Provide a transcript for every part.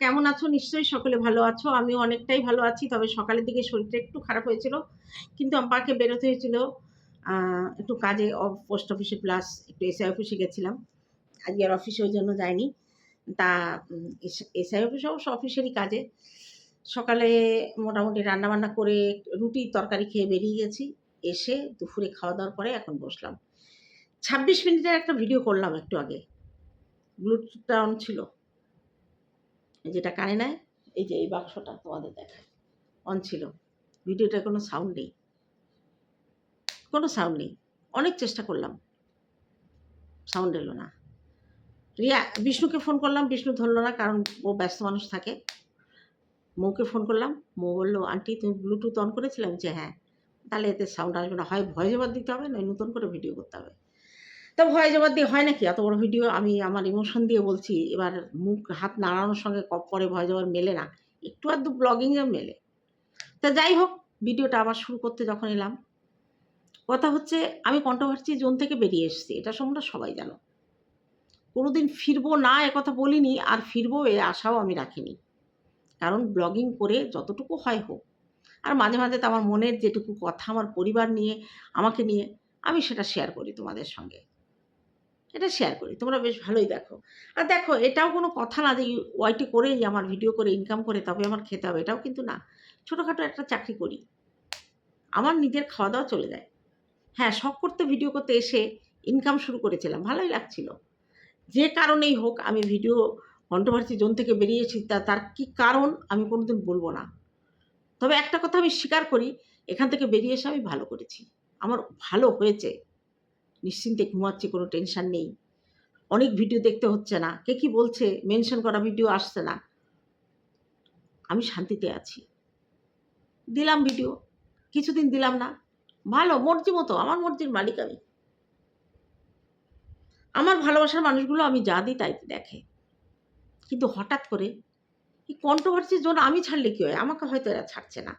কেমন আছো? নিশ্চয়ই সকলে ভালো আছো। আমিও অনেকটাই ভালো আছি, তবে সকালের দিকে শরীরটা একটু খারাপ হয়েছিল। কিন্তু আমাকে বেরোতে হয়েছিল। একটু কাজে পোস্ট অফিসে প্লাস একটু এসআই অফিসে গেছিলাম। আজকে আর অফিসে ওই জন্য যাইনি। তা এসআই অফিস অবশ্য অফিসেরই কাজে। সকালে মোটামুটি রান্নাবান্না করে রুটি তরকারি খেয়ে বেরিয়ে গেছি। এসে দুপুরে খাওয়া দাওয়ার পরে এখন বসলাম। ছাব্বিশ মিনিটের একটা ভিডিও করলাম একটু আগে। ব্লুটুথটা অন ছিল। যেটা কানে নেয়, এই যে এই বাক্সটা তোমাদের দেখায়। অন ছিল। ভিডিওটা কোনো সাউন্ড নেই। কোনো সাউন্ড নেই। অনেক চেষ্টা করলাম। সাউন্ড এলো না। রিয়া, বিষ্ণুকে ফোন করলাম। বিষ্ণু ধরলো না কারণ ও ব্যস্ত মানুষ থাকে। মৌকে ফোন করলাম। মৌ বলল, আন্টি, তুমি ব্লুটুথ অন করেছিলাম যে হ্যাঁ। তাহলে এতে সাউন্ড আসবে না। হয় ভয়েস ওভার দিতে হবে, নয় নতুন করে ভিডিও করতে হবে। তা ভয় ওভার দিয়ে হয় নাকি এত বড় ভিডিও আমি আমার ইমোশন দিয়ে বলছি, এবার মুখ হাত নাড়ানোর সঙ্গে কপ করে ভয় ওভার মেলে না। একটু আর আধটু ব্লগিংয়ে মেলে। তা যাই হোক ভিডিওটা আবার শুরু করতে যখন এলাম, কথা হচ্ছে আমি কন্ট্রোভার্সি জোন থেকে বেরিয়ে এসেছি, এটা সম্বন্ধে সবাই জানো। কোনোদিন ফিরবো না কথা বলিনি, আর ফিরবো এ আশাও আমি রাখিনি। কারণ ব্লগিং করে যতটুকু হয় হোক, আর মাঝে মাঝে তো আমার মনের যেটুকু কথা আমার পরিবার নিয়ে, আমাকে নিয়ে, আমি সেটা শেয়ার করি তোমাদের সঙ্গে। এটা শেয়ার করি। তোমরা বেশ ভালোই দেখো। আর দেখো, এটাও কোনো কথা না যে ওয়াইটি করেই আমার ভিডিও করে ইনকাম করে তবে আমার খেতে হবে, এটাও কিন্তু না। ছোটোখাটো একটা চাকরি করি। আমার নিজের খাওয়া দাওয়া চলে যায়। হ্যাঁ শখ করতে ভিডিও করতে এসে ইনকাম শুরু করেছিলাম, ভালোই লাগছিল। যে কারণেই হোক আমি ভিডিও কন্ট্রোভার্সি জোন থেকে বেরিয়েছি, তা, তার কি কারণ আমি কোনোদিন বলব না। তবে একটা কথা আমি স্বীকার করি, এখান থেকে বেরিয়ে এসে আমি ভালো করেছি। আমার ভালো হয়েছে। নিশ্চিন্তে ঘুমাচ্ছি, কোনো টেনশন নেই। অনেক ভিডিও দেখতে হচ্ছে না। কে কি বলছে? মেনশন করা ভিডিও আসছে না। আমি শান্তিতে আছি। দিলাম ভিডিও কিছুদিন দিলাম না। ভালো, মর্জি মতো। আমার মর্জির মালিক আমি। আমার ভালোবাসার মানুষগুলো আমি যা দিই তাই দেখে। কিন্তু হঠাৎ করে এই কন্ট্রোভার্সির জন্য আমি ছাড়লে কি হয়? আমাকে হয়তো এরা ছাড়ছে না।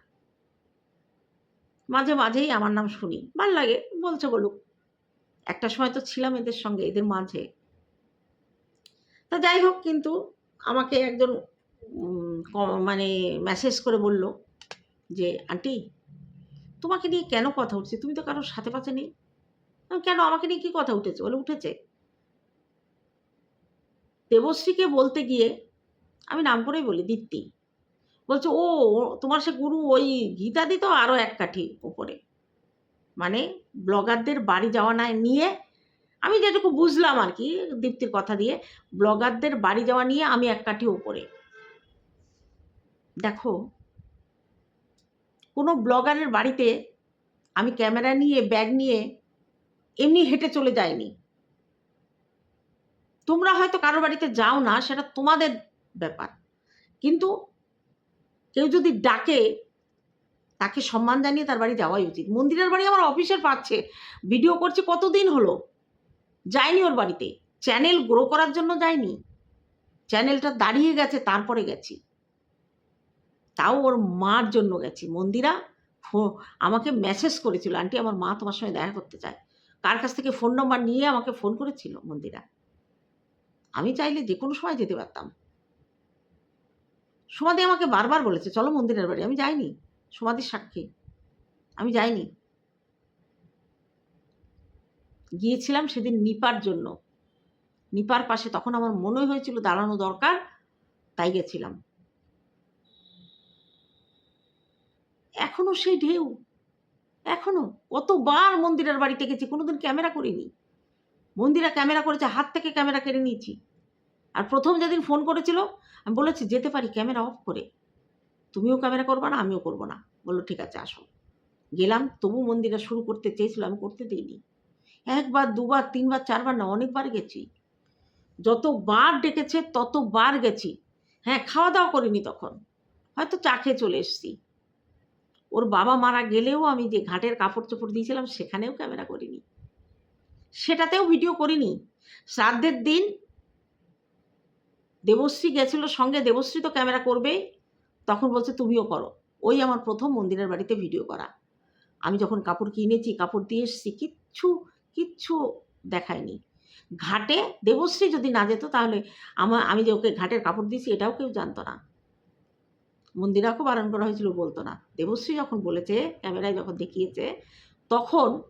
মাঝে মাঝেই আমার নাম শুনি। ভালো লাগে, বলছে বলুক। একটা সময় তো ছিলাম এদের সঙ্গে, এদের মাঝে। তা যাই হোক, কিন্তু আমাকে একজন মানে মেসেজ করে বলল যে, আন্টি, তোমাকে নিয়ে কেন কথা উঠছে? তুমি তো কারোর সাথে পাশে নেই। কেন আমাকে নিয়ে কি কথা উঠেছে? বলে, উঠেছে। দেবশ্রীকে বলতে গিয়ে আমি নাম করেই বলি, দীপ্তি। বলছে, ও, তোমার সে গুরু, ওই গীতা দিত আরও এক কাঠি ওপরে মানে ব্লগারদের বাড়ি যাওয়া না নিয়ে আমি যেটুকু বুঝলাম আর কি দীপ্তির কথা দিয়ে ব্লগারদের বাড়ি যাওয়া নিয়ে আমি এক কাঠি ওপরে। দেখো, কোনো ব্লগারের বাড়িতে আমি ক্যামেরা নিয়ে, ব্যাগ নিয়ে এমনি হেঁটে চলে যাইনি। তোমরা হয়তো কারও বাড়িতে যাও না, সেটা তোমাদের ব্যাপার। কিন্তু কেউ যদি ডাকে তাকে সম্মান জানিয়ে তার বাড়ি যাওয়াই উচিত। মন্দিরের বাড়ি আমার অফিসের পাচ্ছে। ভিডিও করছি কতদিন হলো? যায়নি ওর বাড়িতে। চ্যানেল গ্রো করার জন্য যায়নি। চ্যানেলটা দাঁড়িয়ে গেছে, তারপরে গেছি। তাও ওর মার জন্য গেছি। মন্দিরা আমাকে মেসেজ করেছিল আন্টি আমার মা তোমার সঙ্গে দেখা করতে চায়। কার কাছ থেকে ফোন নম্বর নিয়ে আমাকে ফোন করেছিল মন্দিরা? আমি চাইলে যে কোনো সময় যেতে পারতাম। সমাধি আমাকে বারবার বলেছে, চলো মন্দিরের বাড়ি। আমি যাইনি। সমাধির সাক্ষী। আমি যাইনি। গিয়েছিলাম সেদিন নিপার জন্য। নিপার পাশে তখন আমার মনে হয়েছিল দাঁড়ানো দরকার, তাই গেছিলাম। এখনও সেই ঢেউ। এখনও। কতবার মন্দিরের বাড়িতে গেছি, কোনোদিন ক্যামেরা করিনি। মন্দিরা ক্যামেরা করেছে, হাত থেকে ক্যামেরা কেড়ে নিয়েছি। আর প্রথম যেদিন ফোন করেছিল, আমি বলেছি, যেতে পারি, ক্যামেরা অফ করে। তুমিও ক্যামেরা করবে না, আমিও করব না। বলল, ঠিক আছে, আসো। গেলাম, তবু মন্দিরে শুরু করতে চেয়েছিল, আমি করতে দিইনি। একবার, দুবার, তিনবার, চারবার না, অনেকবার গেছি। যতবার ডেকেছে, ততবার গেছি। হ্যাঁ খাওয়া দাওয়া করিনি তখন। হয়তো চা খেয়ে চলে এসেছি। ওর বাবা মারা গেলেও আমি যে ঘাটের কাপড় চোপড় দিয়েছিলাম, সেখানেও ক্যামেরা করিনি। সেটাতেও ভিডিও করিনি। শ্রাদ্ধের দিন দেবশ্রী গেছিল সঙ্গে, দেবশ্রী তো ক্যামেরা করবেই। তখন বলছে, তুমিও করো। ওই আমার প্রথম মন্দিরের বাড়িতে ভিডিও করা। আমি যখন কাপড় কিনেছি, কাপড় দিয়ে এসেছি, কিচ্ছু কিচ্ছু দেখায়নি। ঘাটে দেবশ্রী যদি না যেত, তাহলে আমার আমি যে ওকে ঘাটের কাপড় দিয়েছি, এটাও কেউ জানতো না। মন্দিরাকেও বারণ করা হয়েছিল, বলতো না। দেবশ্রী যখন বলেছে, ক্যামেরায় যখন দেখিয়েছে, তখন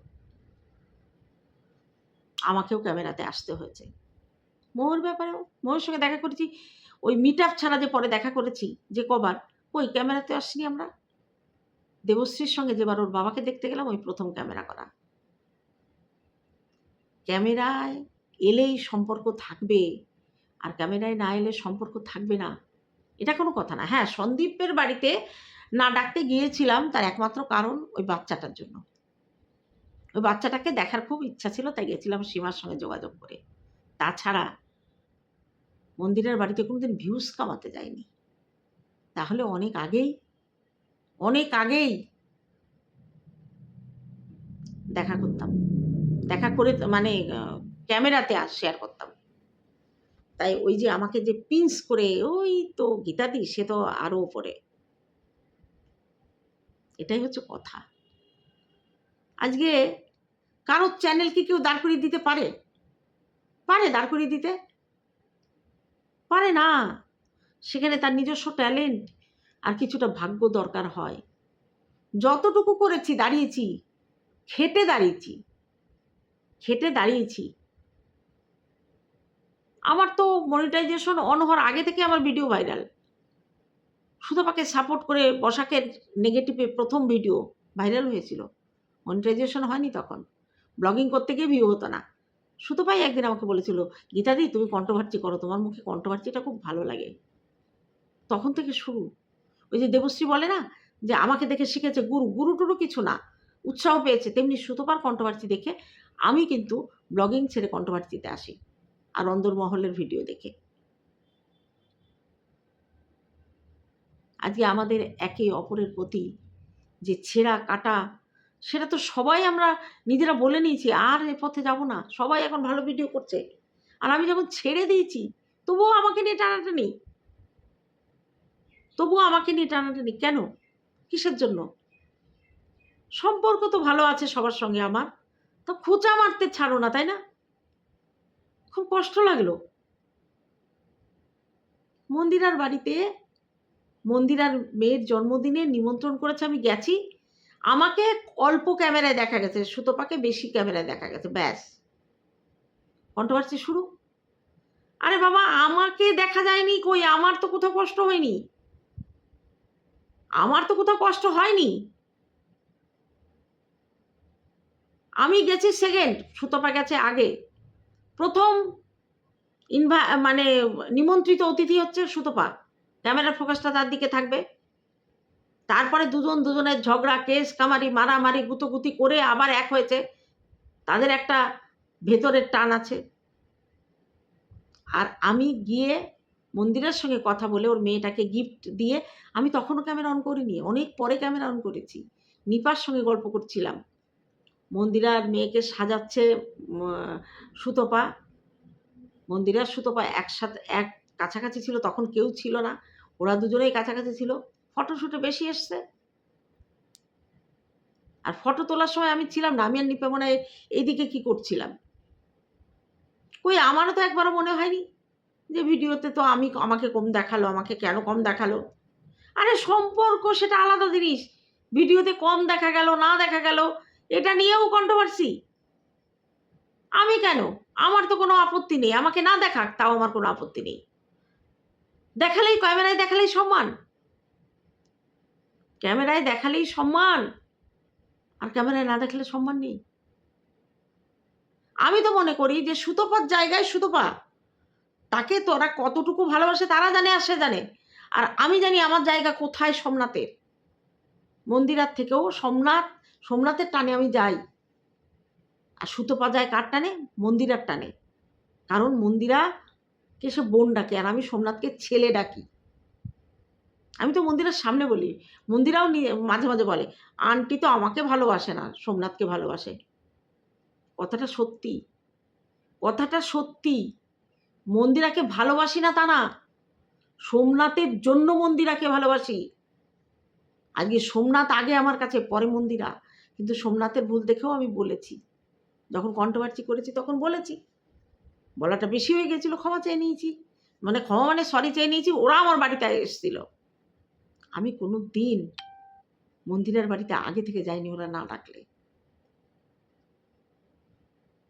আমাকেও ক্যামেরাতে আসতে হয়েছে। মৌর ব্যাপারেও মৌর সঙ্গে দেখা করেছি। ওই মিট আপ ছাড়া যে পরে দেখা করেছি, যে কবার ওই ক্যামেরাতে আসিনি আমরা? দেবশ্রীর সঙ্গে যেবার ওর বাবাকে দেখতে গেলাম, ওই প্রথম ক্যামেরা করা। ক্যামেরায় এলেই সম্পর্ক থাকবে, আর ক্যামেরায় না এলে সম্পর্ক থাকবে না। এটা কোনো কথা না। হ্যাঁ সন্দীপের বাড়িতে না ডাকতে গিয়েছিলাম, তার একমাত্র কারণ ওই বাচ্চাটার জন্য। ওই বাচ্চাটাকে দেখার খুব ইচ্ছা ছিল, তাই গেছিলাম সীমার সঙ্গে যোগাযোগ করে। তাছাড়া মন্দিরের বাড়িতে কোনোদিন ভিউজ কামাতে যায়নি। তাহলে অনেক আগেই অনেক আগেই দেখা করতাম। দেখা করে মানে ক্যামেরাতে আর শেয়ার করতাম। তাই ওই যে আমাকে যে পিন্স করে, ওই তো গীতাদি, সে তো আরও ওপরে এটাই হচ্ছে কথা। আজকে কারোর চ্যানেল কি কেউ দাঁড় করিয়ে দিতে পারে? পারে দাঁড় করিয়ে দিতে? পারে না। সেখানে তার নিজস্ব ট্যালেন্ট আর কিছুটা ভাগ্য দরকার হয়। যতটুকু করেছি দাঁড়িয়েছি, খেটে দাঁড়িয়েছি খেটে দাঁড়িয়েছি। আমার তো মনিটাইজেশন অন হওয়ার আগে থেকে আমার ভিডিও ভাইরাল সুতপাকে সাপোর্ট করে বসাকের নেগেটিভে প্রথম ভিডিও ভাইরাল হয়েছিল। মনিটাইজেশন হয়নি তখন। ব্লগিং করতে গিয়ে ভিউ হতো না। সুতপাই একদিন আমাকে বলেছিল, গীতাদি, তুমি কন্ট্রোভার্সি করো, তোমার মুখে কন্ট্রোভার্সিটা খুব ভালো লাগে। তখন থেকে শুরু। ওই যে দেবশ্রী বলে না, যে আমাকে দেখে শিখেছে গুরু গুরু টুরু কিছু না, উৎসাহ পেয়েছে, তেমনি সুতোপার কন্ট্রোভার্সি দেখে আমি কিন্তু ব্লগিং ছেড়ে কন্ট্রোভার্সিতে আসি আর অন্দরমহলের ভিডিও দেখে। আজকে আমাদের একে অপরের প্রতি যে ছেঁড়া কাটা সেটা তো সবাই আমরা নিজেরা বলে নিয়েছি, আর এ পথে যাব না। সবাই এখন ভালো ভিডিও করছে। আর আমি যখন ছেড়ে দিয়েছি, তবুও আমাকে নিয়ে টানাটানি। তবুও আমাকে নিয়ে টানাটানি। কেন? কিসের জন্য? সম্পর্ক তো ভালো আছে সবার সঙ্গে আমার। তো খোঁচা মারতে ছাড়ো না, তাই না? খুব কষ্ট লাগল। মন্দিরার বাড়িতে, মন্দিরার মেয়ের জন্মদিনে নিমন্ত্রণ করেছে আমি গেছি। আমাকে অল্প ক্যামেরায় দেখা গেছে, সুতপাকে বেশি ক্যামেরায় দেখা গেছে, ব্যাস। কন্ট্রোভার্সি শুরু। আরে বাবা, আমাকে দেখা যায়নি কই? আমার তো কোথাও কষ্ট হয়নি। আমার তো কোথাও কষ্ট হয়নি। আমি গেছি সেকেন্ড সুতপা গেছে আগে। প্রথম ইনভা মানে নিমন্ত্রিত অতিথি হচ্ছে সুতপা। ক্যামেরার ফোকাসটা তার দিকে থাকবে। তারপরে দুজন দুজনের ঝগড়া, কেস, কামারি, মারামারি, গুতোগুতি করে আবার এক হয়েছে। তাদের একটা ভেতরের টান আছে। আর আমি গিয়ে মন্দিরের সঙ্গে কথা বলে ওর মেয়েটাকে গিফট দিয়ে আমি তখনও ক্যামেরা অন করিনি, অনেক পরে ক্যামেরা অন করেছি। নিপার সঙ্গে গল্প করছিলাম। মন্দিরার মেয়েকে সাজাচ্ছে সুতপা। মন্দিরার সুতপা একসাথে, এক কাছাকাছি ছিল, তখন কেউ ছিল না। ওরা দুজনেই কাছাকাছি ছিল। ফটোশ্যুটে বেশি এসছে। আর ফটো তোলার সময় আমি ছিলাম না, আমি আর নিপা মনে এইদিকে কি করছিলাম। কই আমারও তো একবারও মনে হয়নি যে ভিডিওতে তো আমি আমাকে কম দেখাল, আমাকে কেন কম দেখাল। আরে সম্পর্ক সেটা আলাদা জিনিস। ভিডিওতে কম দেখা গেল, না দেখা গেল, এটা নিয়েও কন্ট্রোভার্সি আমি কেন? আমার তো কোনো আপত্তি নেই, আমাকে না দেখাক, তাও আমার কোনো আপত্তি নেই। দেখালেই ক্যামেরায় দেখালেই সম্মান ক্যামেরায় দেখালেই সম্মান। আর ক্যামেরায় না দেখালে সম্মান নেই। আমি তো মনে করি যে সুতোপার জায়গায় সুতোপা। তাকে তোরা কতটুকু ভালোবাসে তারা জানে আর সে জানে। আর আমি জানি আমার জায়গা কোথায় সোমনাথের। মন্দিরার থেকেও সোমনাথ, সোমনাথের টানে আমি যাই। আর সুতোপা যায় কার টানে? মন্দিরার টানে। কারণ মন্দিরাকে সে বোন ডাকে, আর আমি সোমনাথকে ছেলে ডাকি। আমি তো মন্দিরের সামনে বলি, মন্দিরাও মাঝে মাঝে বলে, আন্টি তো আমাকে ভালোবাসে না, সোমনাথকে ভালোবাসে। কথাটা সত্যি কথাটা সত্যি। মন্দিরাকে ভালোবাসি না তা না, সোমনাথের জন্য মন্দিরাকে ভালোবাসি। আজকে সোমনাথ আগে আমার কাছে, পরে মন্দিরা। কিন্তু সোমনাথের ভুল দেখেও আমি বলেছি। যখন কন্ট্রোভার্সি করেছি তখন বলেছি। বলাটা বেশি হয়ে গেছিল, ক্ষমা চেয়ে নিয়েছি। মানে ক্ষমা মানে সরি চেয়ে নিয়েছি, ওরা আমার বাড়িতে এসেছিল। আমি কোনো দিন মন্দিরের বাড়িতে আগে থেকে যাইনি ওরা না ডাকলে।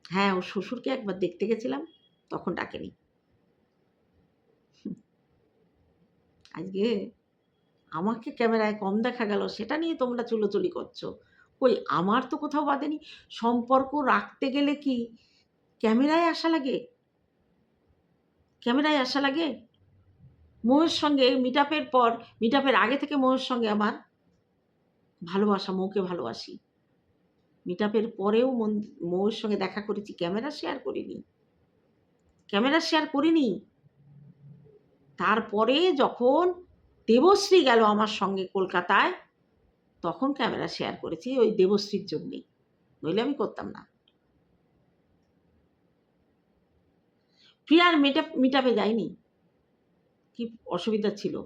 হ্যাঁ ওর শ্বশুরকে একবার দেখতে গেছিলাম, তখন ডাকেনি। আজকে আমাকে ক্যামেরায় কম দেখা গেল, সেটা নিয়ে তোমরা চুলোচুলি করছ। কই, আমার তো কোথাও বাদেনি। সম্পর্ক রাখতে গেলে কি ক্যামেরায় আসা লাগে? ক্যামেরায় আসা লাগে? মৌয়ের সঙ্গে মিট পর মিট আগে থেকে মৌয়ের সঙ্গে আমার ভালোবাসা, মৌকে ভালোবাসি। মিট পরেও মন মৌয়ের সঙ্গে দেখা করেছি ক্যামেরা শেয়ার করিনি। ক্যামেরা শেয়ার করিনি। তারপরে যখন দেবশ্রী গেল আমার সঙ্গে কলকাতায়, তখন ক্যামেরা শেয়ার করেছি ওই দেবশ্রীর জন্যেই নইলে আমি করতাম না। প্রিয়ার মেটা মিটাপে যায়নি কি অসুবিধা ছিল?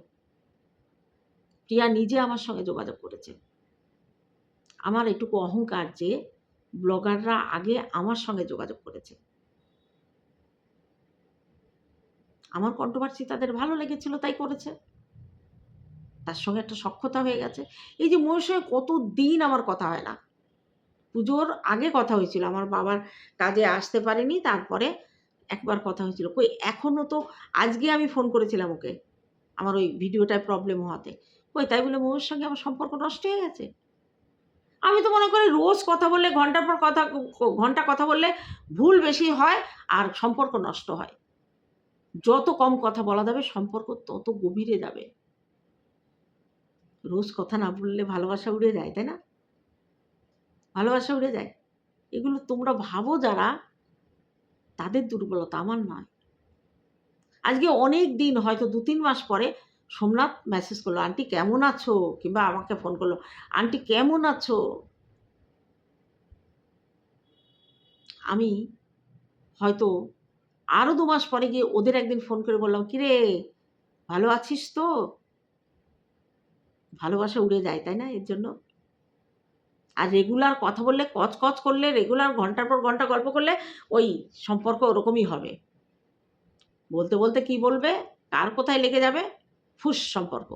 প্রিয়া নিজে আমার সঙ্গে যোগাযোগ করেছে। আমার এটুকু অহংকার যে ব্লগাররা আগে আমার সঙ্গে যোগাযোগ করেছে। আমার কন্ট্রোভার্সি তাদের ভালো লেগেছিল, তাই করেছে। তার সঙ্গে একটা সক্ষতা হয়ে গেছে। এই যে মোয়ের সঙ্গে কত দিন আমার কথা হয় না। পুজোর আগে কথা হয়েছিল, আমার বাবার কাজে আসতে পারেনি, তারপরে একবার কথা হয়েছিল। কই এখনও তো আজকে আমি ফোন করেছিলাম ওকে, আমার ওই ভিডিওটায় প্রবলেম হওয়াতে। কই, তাই বলে মোয়ের সঙ্গে আমার সম্পর্ক নষ্ট হয়ে গেছে? আমি তো মনে করি রোজ কথা বললে, ঘণ্টার পর কথা, ঘণ্টা কথা বললে ভুল বেশি হয় আর সম্পর্ক নষ্ট হয়। যত কম কথা বলা যাবে, সম্পর্ক তত গভীরে যাবে। রোজ কথা না বললে ভালোবাসা উড়ে যায়, তাই না? ভালোবাসা উড়ে যায়। এগুলো তোমরা ভাবো যারা তাদের দুর্বলতা আমার নয়। আজকে অনেক দিন, হয়তো দু তিন মাস পরে সোমনাথ মেসেজ করল, আন্টি কেমন আছো? কিংবা আমাকে ফোন করল, আন্টি কেমন আছো? আমি হয়তো আরও দু মাস পরে গিয়ে ওদের একদিন ফোন করে বললাম, কিরে, ভালো আছিস তো? ভালোবাসা উড়ে যায়, তাই না? এর জন্য আর রেগুলার কথা বললে কচ কচ করলে রেগুলার ঘণ্টার পর ঘণ্টা গল্প করলে ওই সম্পর্ক ওরকমই হবে। বলতে বলতে কি বলবে? কার কোথায় লেগে যাবে? ফুস সম্পর্ক।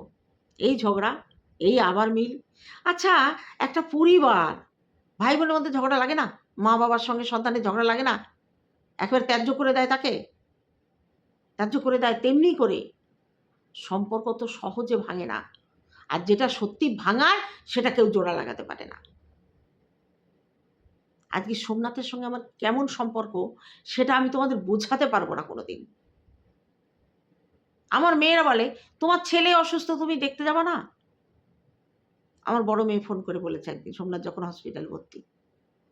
এই ঝগড়া, এই আবার মিল। আচ্ছা একটা পরিবার ভাই বোনের মধ্যে ঝগড়া লাগে না? মা বাবার সঙ্গে সন্তানের ঝগড়া লাগে না? একবার ত্যায্য করে দেয় তাকে? ত্যায্য করে দেয় তেমনি করে? সম্পর্ক তো সহজে ভাঙে না। আর যেটা সত্যি ভাঙার সেটা কেউ জোড়া লাগাতে পারে না। আজকে সোমনাথের সঙ্গে আমার কেমন সম্পর্ক সেটা আমি তোমাদের বোঝাতে পারব না কোনোদিন। আমার মেয়েরা বলে, তোমার ছেলে অসুস্থ, তুমি দেখতে যাবা না? আমার বড় মেয়ে ফোন করে বলেছে একদিন, সোমনাথ যখন হসপিটাল ভর্তি।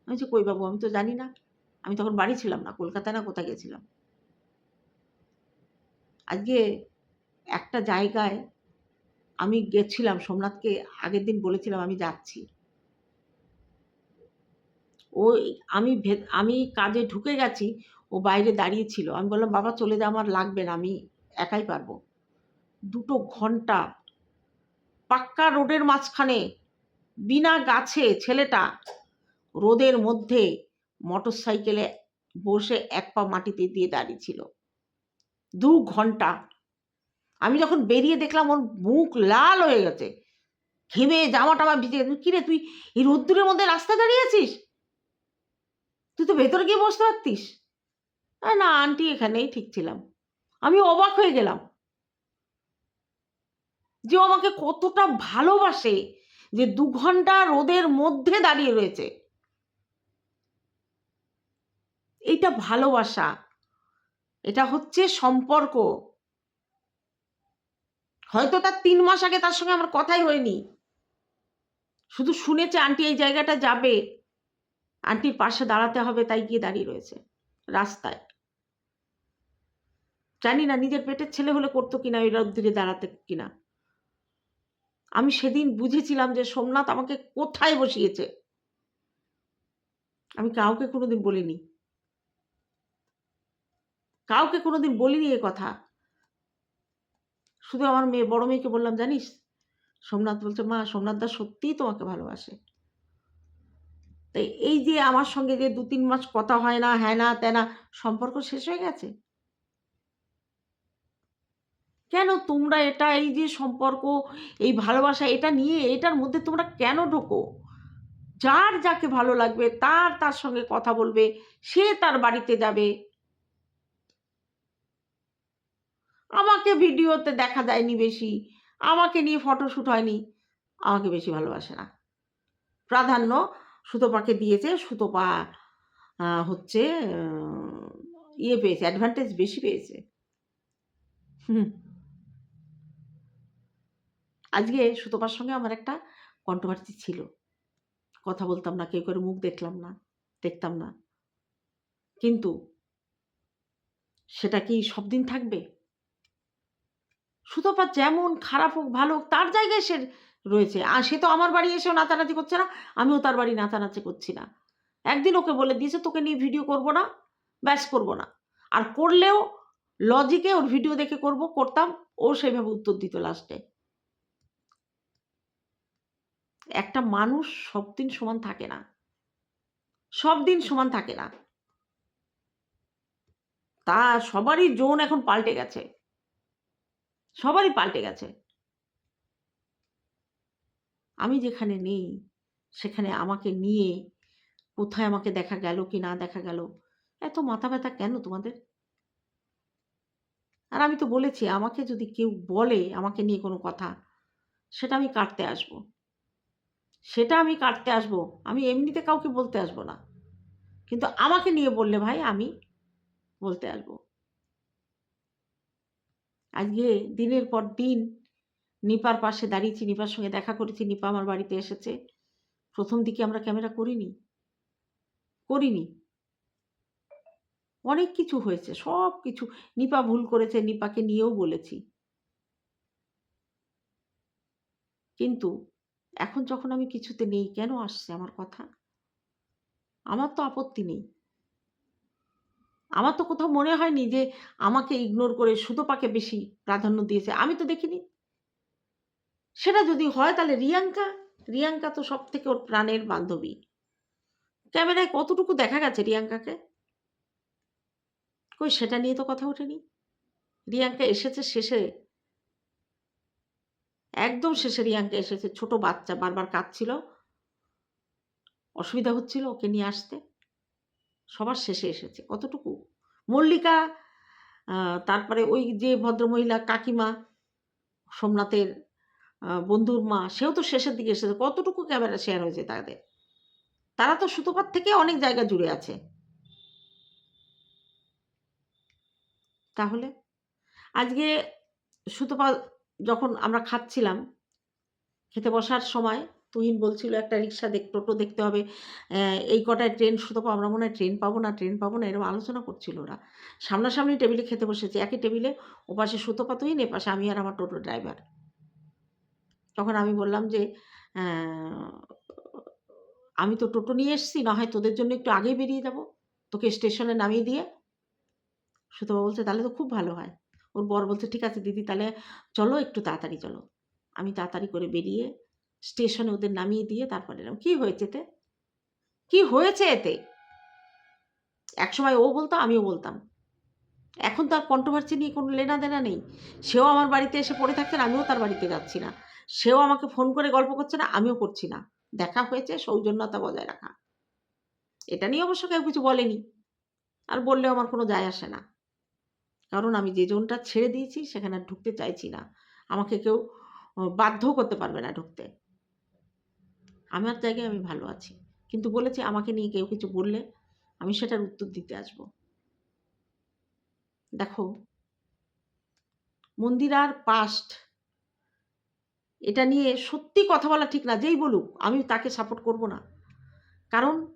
আমি যে কই বাবু, আমি তো জানি না। আমি তখন বাড়ি ছিলাম না, কলকাতায় না, কোথায় গেছিলাম? আজকে একটা জায়গায় আমি গেছিলাম, সোমনাথকে আগের দিন বলেছিলাম আমি যাচ্ছি। ও আমি ভেদ, আমি কাজে ঢুকে গেছি, ও বাইরে দাঁড়িয়ে ছিল। আমি বললাম, বাবা, চলে যা, আমার লাগবে না, আমি একাই পারব। দুটো ঘণ্টা পাক্কা রোডের মাঝখানে, বিনা গাছে ছেলেটা রোদের মধ্যে মোটর সাইকেলে বসে এক পা মাটিতে দিয়ে দাঁড়িয়ে ছিল। দু ঘণ্টা আমি যখন বেরিয়ে দেখলাম, ওর মুখ লাল হয়ে গেছে। ঘেমে জামা টামা ভিজে গেছে। কিরে, তুই এই রোদ্দুরের মধ্যে রাস্তা দাঁড়িয়ে আছিস? তুই তো ভেতরে গিয়ে বসতে পারতিস। না, আন্টি এখানেই ঠিক ছিলাম। আমি অবাক হয়ে গেলাম। যে আমাকে কতটা ভালোবাসে, যে দু ঘণ্টা রোদের মধ্যে দাঁড়িয়ে রয়েছে। এইটা ভালোবাসা। এটা হচ্ছে সম্পর্ক। হয়তো তার তিন মাস আগে তার সঙ্গে আমার কথাই হয়নি। শুধু শুনেছে আন্টি এই জায়গাটা যাবে। আন্টির পাশে দাঁড়াতে হবে, তাই গিয়ে দাঁড়িয়ে রয়েছে। রাস্তায়। জানি না, নিজের পেটের ছেলে হলে করতো কিনা ওই রোদ্দুরে দাঁড়াতে কিনা। আমি সেদিন বুঝেছিলাম যে সোমনাথ আমাকে কোথায় বসিয়েছে। আমি কাউকে কোনোদিন বলিনি। কাউকে কোনোদিন বলিনি এ কথা। শুধু আমার মেয়ে, বড় মেয়েকে বললাম, জানিস? সোমনাথ বলছে, মা সোমনাথ দা সত্যিই তোমাকে ভালোবাসে। তাই এই যে আমার সঙ্গে যে দু তিন মাস কথা হয় না হ্যাঁ না ত্যানা সম্পর্ক শেষ হয়ে গেছে? কেন তোমরা এটা, এই যে সম্পর্ক, এই ভালোবাসা, এটা নিয়ে এটার মধ্যে তোমরা কেন ঢোকো? যার যাকে ভালো লাগবে, তার তার সঙ্গে কথা বলবে, সে তার বাড়িতে যাবে। আমাকে ভিডিওতে দেখা যায়নি বেশি, আমাকে নিয়ে ফটোশ্যুট হয়নি, আমাকে বেশি ভালোবাসে না। প্রাধান্য সুতোপাকে দিয়েছে সুতোপা হচ্ছে ইয়ে পেয়েছে অ্যাডভান্টেজ বেশি পেয়েছে। হুম। আজকে সুতোপার সঙ্গে আমার একটা কন্ট্রোভার্সি ছিল। কথা বলতাম না, কেউ করে মুখ দেখলাম না, দেখতাম না। কিন্তু সেটা কি সব দিন থাকবে সুতপা যেমন খারাপ হোক, ভালো হোক, তার জায়গায় সে রয়েছে। আর সে তো আমার বাড়ি এসেও নাচানাচি করছে না, আমিও তার বাড়ি নাচানাচি করছি না। একদিন ওকে বলে দিয়েছে তোকে নিয়ে ভিডিও করব না, ব্যাস করব না। আর করলেও লজিকে ওর ভিডিও দেখে করব, করতাম, ও সেভাবে উত্তর দিত লাস্টে একটা মানুষ সব দিন সমান থাকে না। সব দিন সমান থাকে না। তা সবারই জোন এখন পাল্টে গেছে। সবারই পাল্টে গেছে। আমি যেখানে নেই, সেখানে আমাকে নিয়ে কোথায় আমাকে দেখা গেল কি না দেখা গেল, এত মাথা ব্যথা কেন তোমাদের? আর আমি তো বলেছি, আমাকে যদি কেউ বলে আমাকে নিয়ে কোনো কথা, সেটা আমি কাটতে আসব। সেটা আমি কাটতে আসব, আমি এমনিতে কাউকে বলতে আসব না। কিন্তু আমাকে নিয়ে বললে ভাই আমি বলতে আসব। আজকে দিনের পর দিন নিপার পাশে দাঁড়িয়েছি, নিপার সঙ্গে দেখা করেছি, নিপা আমার বাড়িতে এসেছে। প্রথম দিকে আমরা ক্যামেরা করিনি। করিনি। অনেক কিছু হয়েছে, সব কিছু। নিপা ভুল করেছে, নিপাকে নিয়েও বলেছি। কিন্তু এখন যখন আমি কিছুতে নেই, কেন আসছে আমার কথা? আমার তো আপত্তি নেই। আমার তো কোথাও মনে হয়নি যে আমাকে ইগনোর করে সুতোপাকে বেশি প্রাধান্য দিয়েছে। আমি তো দেখিনি। সেটা যদি হয় তাহলে রিয়াঙ্কা রিয়াঙ্কা তো সব থেকে ওর প্রাণের বান্ধবী। ক্যামেরায় কতটুকু দেখা গেছে রিয়াঙ্কাকে? কই সেটা নিয়ে তো কথা ওঠেনি। রিয়াঙ্কা এসেছে শেষে। একদম শেষে রিয়াঙ্কা এসেছে। ছোট বাচ্চা বারবার কাঁদছিল। অসুবিধা হচ্ছিল ওকে নিয়ে আসতে। সবার শেষে এসেছে। কতটুকু? মল্লিকা তারপরে ওই যে ভদ্রমহিলা কাকিমা, সোমনাথের বন্ধুর মা, সেও তো শেষের দিকে এসেছে। কতটুকু ক্যামেরা শেয়ার হয়েছে তাদের? তারা তো সুতোপাত থেকে অনেক জায়গা জুড়ে আছে। তাহলে? আজকে সুতপা যখন আমরা খাচ্ছিলাম, খেতে বসার সময় তুহিন বলছিল, একটা রিক্সা দেখ, টোটো দেখতে হবে। এই কটায় ট্রেন, সুতপা, আমরা মনে হয় ট্রেন পাবো না, ট্রেন পাবো না, এরকম আলোচনা করছিল ওরা। সামনাসামনি টেবিলে খেতে বসেছে। একই টেবিলে, ওপাশে সুতপা তুহিন, এপাশে আমি আর আমার টোটো ড্রাইভার। তখন আমি বললাম যে আমি তো টোটো নিয়ে এসেছি, না হয় তোদের জন্য একটু আগেই বেরিয়ে যাব। তোকে স্টেশনে নামিয়ে দিয়ে সুতপা বলছে, তাহলে তো খুব ভালো হয়। ওর বর বলছে, ঠিক আছে দিদি, তাহলে চলো একটু তাড়াতাড়ি, চলো। আমি তাড়াতাড়ি করে বেরিয়ে স্টেশনে ওদের নামিয়ে দিয়ে তারপরে এলাম। কি হয়েছে এতে? কি হয়েছে এতে? একসময় ও বলতো, আমিও বলতাম। এখন তার কন্ট্রোভার্সি নিয়ে কোনো লেনা দেনা নেই। সেও আমার বাড়িতে এসে পড়ে থাকছেন আমিও তার বাড়িতে যাচ্ছি না। সেও আমাকে ফোন করে গল্প করছে না, আমিও করছি না। দেখা হয়েছে, সৌজন্যতা বজায় রাখা। এটা নিয়ে অবশ্য কেউ কিছু বলেনি। আর বললেও আমার কোনো যায় আসে না। কারণ আমি যে জোনটা ছেড়ে দিয়েছি, সেখানে ঢুকতে চাইছি না। আমাকে কেউ বাধ্যও করতে পারবে না ঢুকতে। আমার জায়গায় আমি ভালো আছি। কিন্তু বলেছি আমাকে নিয়ে কেউ কিছু বললে আমি সেটার উত্তর দিতে আসব। দেখো মন্দিরার পাস্ট এটা নিয়ে সত্যি কথা বলা ঠিক না, যেই বলুক, আমি তাকে সাপোর্ট করব না। কারণ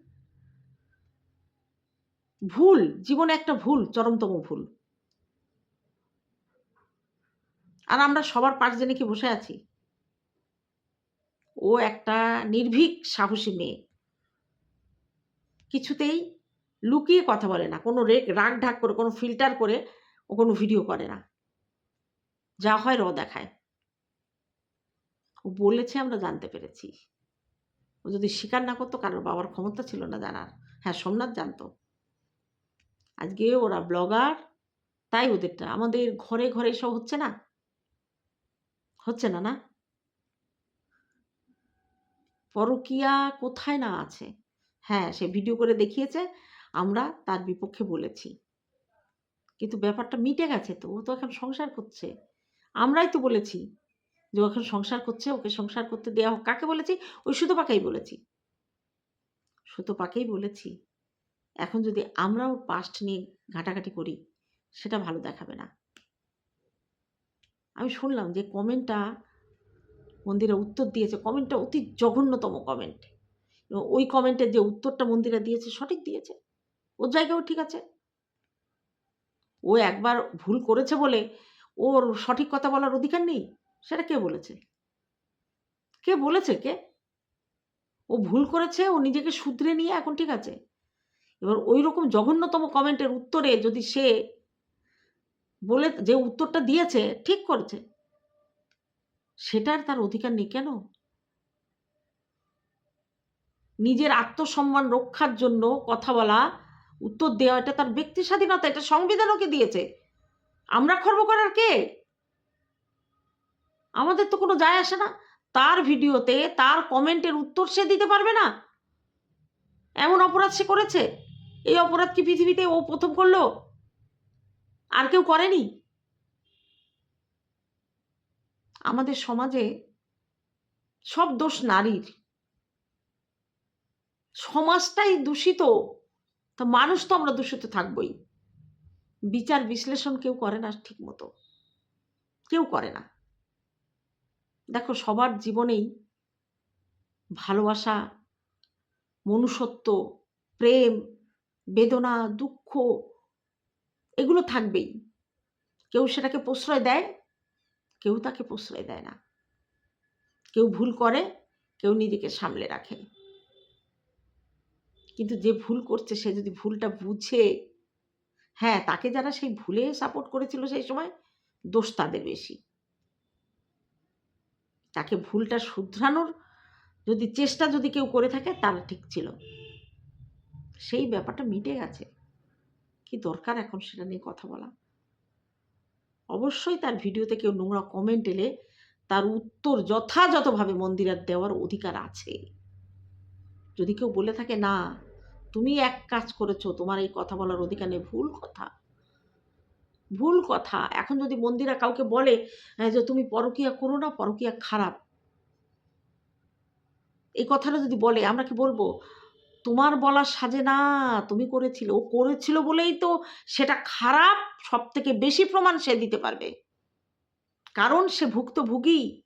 ভুল, জীবনে একটা ভুল, চরমতম ভুল। আর আমরা সবার পাশ জেনে কি বসে আছি? ও একটা নির্ভীক, সাহসী মেয়ে। কিছুতেই লুকিয়ে কথা বলে না, কোনো রেগ রাগ ঢাক করে, কোনো ফিল্টার করে ও কোনো ভিডিও করে না। যা হয় র দেখায়। ও বলেছে আমরা জানতে পেরেছি। ও যদি স্বীকার না করতো, কারোর বাবার ক্ষমতা ছিল না জানার। হ্যাঁ সোমনাথ জানতো। আজকে ওরা ব্লগার, তাই ওদেরটা, আমাদের ঘরে ঘরে সব হচ্ছে না? হচ্ছে না না? পরকিয়া কোথায় না আছে? হ্যাঁ সে ভিডিও করে দেখিয়েছে, আমরা তার বিপক্ষে বলেছি। কিন্তু ব্যাপারটা মিটে গেছে তো, ও তো এখন সংসার করছে। আমরাই তো বলেছি। যে এখন সংসার করছে, ওকে সংসার করতে দেওয়া হোক। কাকে বলেছি? ওই সুতোপাকেই বলেছি। সুতোপাকেই বলেছি। এখন যদি আমরা ওর পাস্ট নিয়ে ঘাটাঘাটি করি, সেটা ভালো দেখাবে না। আমি শুনলাম যে কমেন্টটা মন্দিরা উত্তর দিয়েছে। কমেন্টটা অতি জঘন্যতম কমেন্ট এবং ওই কমেন্টের যে উত্তরটা মন্দিরা দিয়েছে, সঠিক দিয়েছে। ওর জায়গাও ঠিক আছে। ও একবার ভুল করেছে বলে ওর সঠিক কথা বলার অধিকার নেই। সেটা কে বলেছে? কে বলেছে কে? ও ভুল করেছে, ও নিজেকে শুধরে নিয়ে এখন ঠিক আছে? এবার ওই রকম জঘন্যতম কমেন্টের উত্তরে যদি সে বলে, যে উত্তরটা দিয়েছে, ঠিক করেছে, সেটার তার অধিকার নেই কেন? নিজের আত্মসম্মান রক্ষার জন্য কথা বলা, উত্তর দেওয়া, এটা তার ব্যক্তি স্বাধীনতা এটা সংবিধান ওকে দিয়েছে? আমরা খর্ব করার কে? আমাদের তো কোনো যায় আসে না। তার ভিডিওতে, তার কমেন্টের উত্তর সে দিতে পারবে না। এমন অপরাধ সে করেছে। এই অপরাধ কি পৃথিবীতে ও প্রথম করল? আর কেউ করেনি? আমাদের সমাজে সব দোষ নারীর। সমাজটাই দূষিত। তা মানুষ তো আমরা দূষিত থাকবই। বিচার বিশ্লেষণ কেউ করে না ঠিক মতো কেউ করে না। দেখো, সবার জীবনেই ভালোবাসা, মনুষ্যত্ব, প্রেম, বেদনা, দুঃখ এগুলো থাকবেই। কেউ সেটাকে প্রশ্রয় দেয়, কেউ তাকে প্রশ্রয় দেয় না। কেউ ভুল করে, কেউ নিজেকে সামলে রাখে। কিন্তু যে ভুল করছে, সে যদি ভুলটা বুঝে হ্যাঁ তাকে যারা সেই ভুলে সাপোর্ট করেছিল সেই সময়, দোষ তাদের বেশি। তাকে ভুলটা শুধরানোর যদি চেষ্টা যদি কেউ করে থাকে, তারা ঠিক ছিল। সেই ব্যাপারটা মিটে গেছে। কি দরকার এখন সেটা নিয়ে কথা বলা? অবশ্যই তার ভিডিওতে কেউ নোংরা কমেন্ট এলে তার উত্তর যথাযথভাবে মন্দিরার দেওয়ার অধিকার আছে। যদি কেউ বলে থাকে, না, তুমি এক কাজ করেছ, তোমার এই কথা বলার অধিকার নেই ভুল কথা। ভুল কথা। এখন যদি মন্দিরা কাউকে বলে আহ, যে তুমি পরকিয়া করো না পরকিয়া খারাপ। এই কথাটা যদি বলে আমরা কি বলব? তোমার বলার সাজে না তুমি করেছিল। ও করেছিল বলেই তো সেটা খারাপ সব থেকে বেশি প্রমাণ সে দিতে পারবে। কারণ সে ভুক্তভোগী।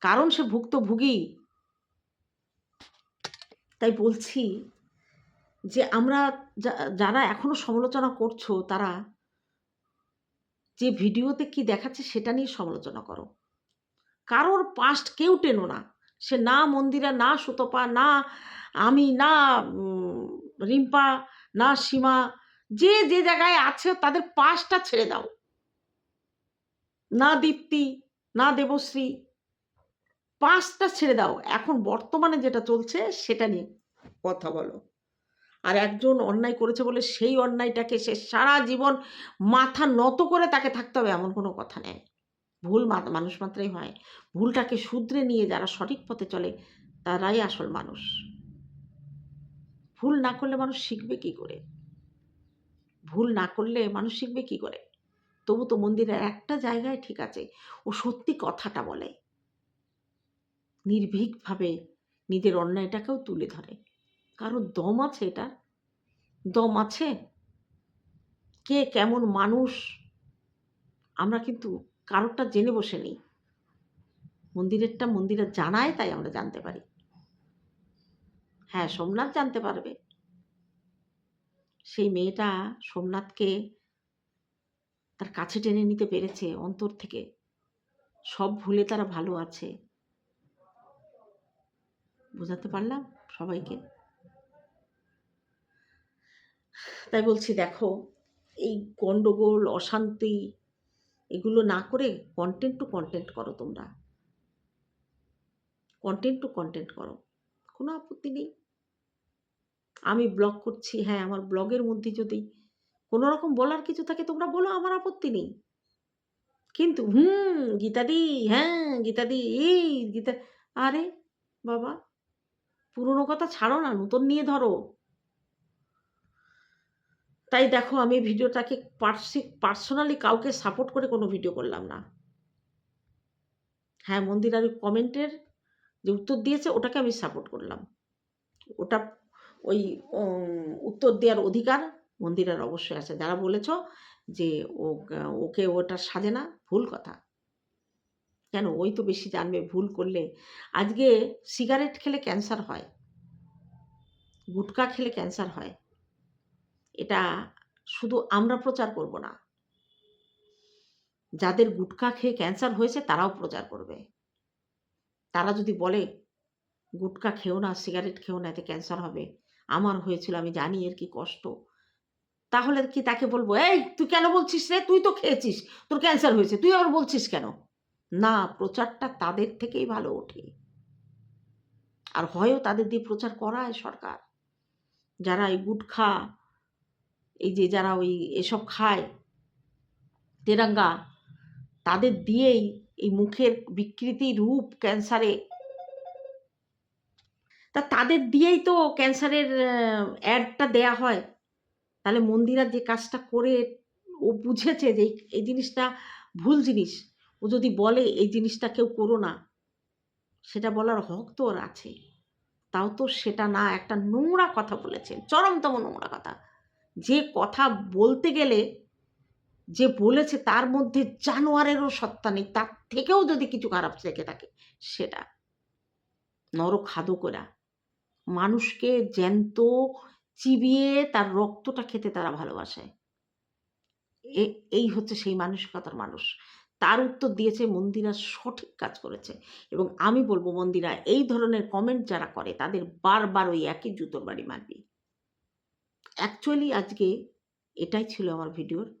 কারণ সে ভুক্তভোগী। তাই বলছি যে আমরা যারা এখনও সমালোচনা করছ, তারা যে ভিডিওতে কি দেখাচ্ছে সেটা নিয়ে সমালোচনা করো। কারোর পাস্ট কেউ টেনো না। সে না মন্দিরা, না সুতপা, না আমি, না রিম্পা, না সীমা, যে যে জায়গায় আছে তাদের পাশটা ছেড়ে দাও। না দীপ্তি, না দেবশ্রী পাঁচটা ছেড়ে দাও। এখন বর্তমানে যেটা চলছে সেটা নিয়ে কথা বলো। আর একজন অন্যায় করেছে বলে সেই অন্যায়টাকে সে সারা জীবন মাথা নত করে তাকে থাকতে হবে এমন কোনো কথা নেই। ভুল মানুষ মাত্রাই হয়। ভুলটাকে শুধরে নিয়ে যারা সঠিক পথে চলে, তারাই আসল মানুষ। ভুল না করলে মানুষ শিখবে কি করে? ভুল না করলে মানুষ শিখবে কি করে? তবু তো মন্দিরের একটা জায়গায় ঠিক আছে, ও সত্যি কথাটা বলে। নির্ভীকভাবে নিজের অন্যায়টাকেও তুলে ধরে। কারও দম আছে এটা? দম আছে? কে কেমন মানুষ? আমরা কিন্তু কারোরটা জেনে বসে নেই। মন্দিরেরটা মন্দিরে জানায় তাই আমরা জানতে পারি। হ্যাঁ সোমনাথ জানতে পারবে। সেই মেয়েটা সোমনাথকে তার কাছে টেনে নিতে পেরেছে অন্তর থেকে। সব ভুলে তারা ভালো আছে। বোঝাতে পারলাম সবাইকে? তাই বলছি, দেখো, এই গন্ডগোল, অশান্তি, এগুলো না করে কন্টেন্ট টু কন্টেন্ট করো তোমরা। কন্টেন্ট টু কন্টেন্ট করো। কোনো আপত্তি নেই। আমি ব্লগ করছি হ্যাঁ আমার ব্লগের মধ্যে যদি কোনো রকম বলার কিছু থাকে, তোমরা বলো, আমার আপত্তি নেই। কিন্তু, হুম, গীতাদি হ্যাঁ গীতাদি, এই গীতা আরে বাবা, পুরনো কথা ছাড়ো না, নতুন নিয়ে ধরো। তাই দেখো আমি ভিডিওটাকে পার্সোনালি কাউকে সাপোর্ট করে কোনো ভিডিও করলাম না। হ্যাঁ মন্দিরার কমেন্টের যে উত্তর দিয়েছে, ওটাকে আমি সাপোর্ট করলাম। ওটা ওই উত্তর দেওয়ার অধিকার মন্দিরার অবশ্যই আছে। যারা বলেছ যে ও, ওকে ওটা সাজে না, ভুল কথা। কেন? ওই তো বেশি জানবে, ভুল করলে। আজকে সিগারেট খেলে ক্যান্সার হয়। গুটকা খেলে ক্যান্সার হয়। এটা শুধু আমরা প্রচার করব না। যাদের গুটখা খেয়ে ক্যান্সার হয়েছে তারাও প্রচার করবে। তারা যদি বলে, গুটখা খেও না সিগারেট খেও না, এতে ক্যান্সার হবে। আমার হয়েছিল, আমি জানি এর কি কষ্ট। তাহলে কি তাকে বলব, এই, তুই কেন বলছিস রে? তুই তো খেয়েছিস, তোর ক্যান্সার হয়েছে, তুই আবার বলছিস কেন? না, প্রচারটা তাদের থেকেই ভালো ওঠে। আর হয়ও তাদের দিয়ে প্রচার করায় সরকার। যারা এই গুটখা এই যে যারা ওই এসব খায়, তেরাঙ্গা, তাদের দিয়েই এই মুখের বিকৃতি রূপ ক্যান্সারে। তা তাদের দিয়েই তো ক্যান্সারের অ্যাডটা দেয়া হয়। তাহলে মন্দিরা যে কাজটা করে, ও বুঝেছে যে এই- জিনিসটা ভুল জিনিস। ও যদি বলে এই জিনিসটা কেউ করো না, সেটা বলার হক তো ওর আছে। তাও তো সেটা না, একটা নোংরা কথা বলেছে চরমতম নোংরা কথা। যে কথা বলতে গেলে, যে বলেছে তার মধ্যে জানোয়ারেরও সত্তা নেই, তার থেকেও যদি কিছু খারাপ থেকে থাকে, সেটা নরখাদকরা। মানুষকে জ্যান্ত চিবিয়ে তার রক্তটা খেতে তারা ভালোবাসে। এই হচ্ছে সেই মানসিকতার মানুষ। তার উত্তর দিয়েছে মন্দিরা সঠিক কাজ করেছে। এবং আমি বলব মন্দিরা, এই ধরনের কমেন্ট যারা করে, তাদের বারবার ওই একই জুতোর বাড়ি মারবি। অ্যাকচুয়ালি আজকে এটাই ছিল আমার ভিডিওর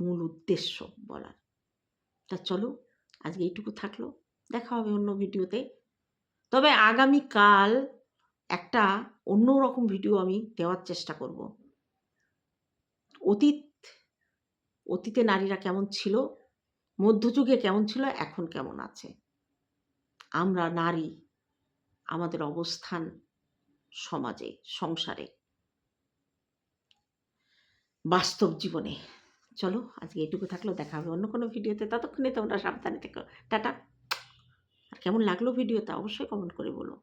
মূল উদ্দেশ্য বলার। তা চলো, আজকে এইটুকু থাকল। দেখা হবে অন্য ভিডিওতে। তবে আগামীকাল একটা অন্য রকম ভিডিও আমি দেওয়ার চেষ্টা করব। অতীত, অতীতে নারীরা কেমন ছিল, মধ্যযুগে কেমন ছিল, এখন কেমন আছে? আমরা নারী, আমাদের অবস্থান সমাজে, সংসারে বাস্তব জীবনে। চলো, আজকে এটুকু থাকলেও দেখা হবে অন্য কোনো ভিডিওতে। ততক্ষণে তোমরা সাবধানে থেকো। টাটা। আর কেমন লাগল ভিডিওতে অবশ্যই কমেন্ট করে বলো।